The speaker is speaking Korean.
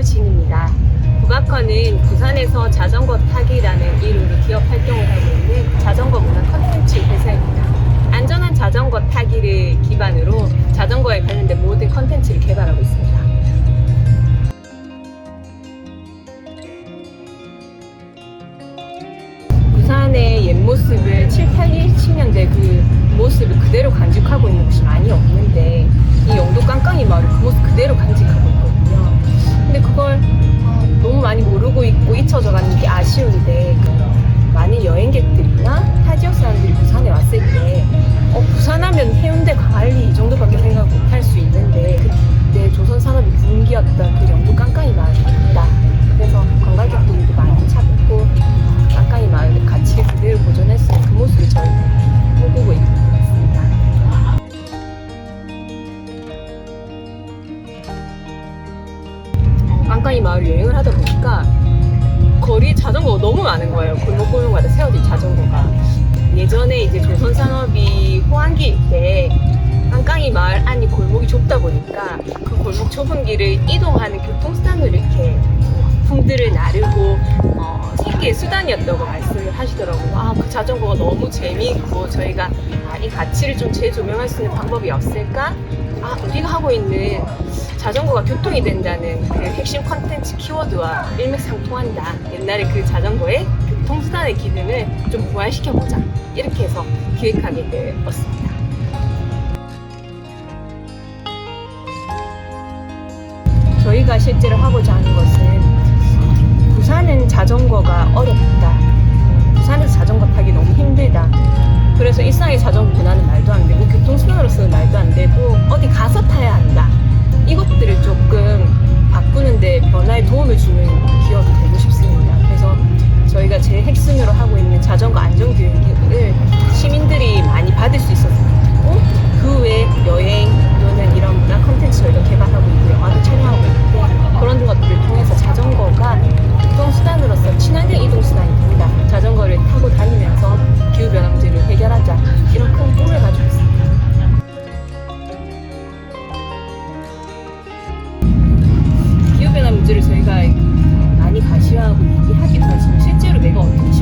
웨이워커는 부산에서 자전거 타기라는 이름으로 기업 활동을 하고 있는 자전거 문화 컨텐츠 회사입니다. 안전한 자전거 타기를 기반으로 자전거에 관련된 모든 컨텐츠를 개발하고 있습니다. 부산의 옛 모습을 이 마을 여행을 하다 보니까 거리에 자전거가 너무 많은 거예요. 골목골목마다 세워진 자전거가. 예전에 이제 조선 산업이 호황기일 때 깡깡이 마을 안이 골목이 좁다 보니까 그 골목 좁은 길을 이동하는 교통수단으로 이렇게 품들을 나르고 어, 생계의 수단이었다고 말씀을 하시더라고요. 아, 그 자전거가 너무 재미있고 저희가 아, 이 가치를 좀 재조명할 수 있는 방법이 없을까? 아, 우리가 하고 있는 자전거가 교통이 된다는 그 핵심 컨텐츠 키워드와 일맥상통한다. 옛날에 그 자전거의 교통수단의 기능을 좀 부활시켜보자. 이렇게 해서 기획하게 되었습니다. 저희가 실제로 하고자 하는 것은 부산은 자전거가 어렵다. Волочевой. 문제를 저희가 많이 가시화하고 얘기하기도 하지만 실제로 내가 어떻게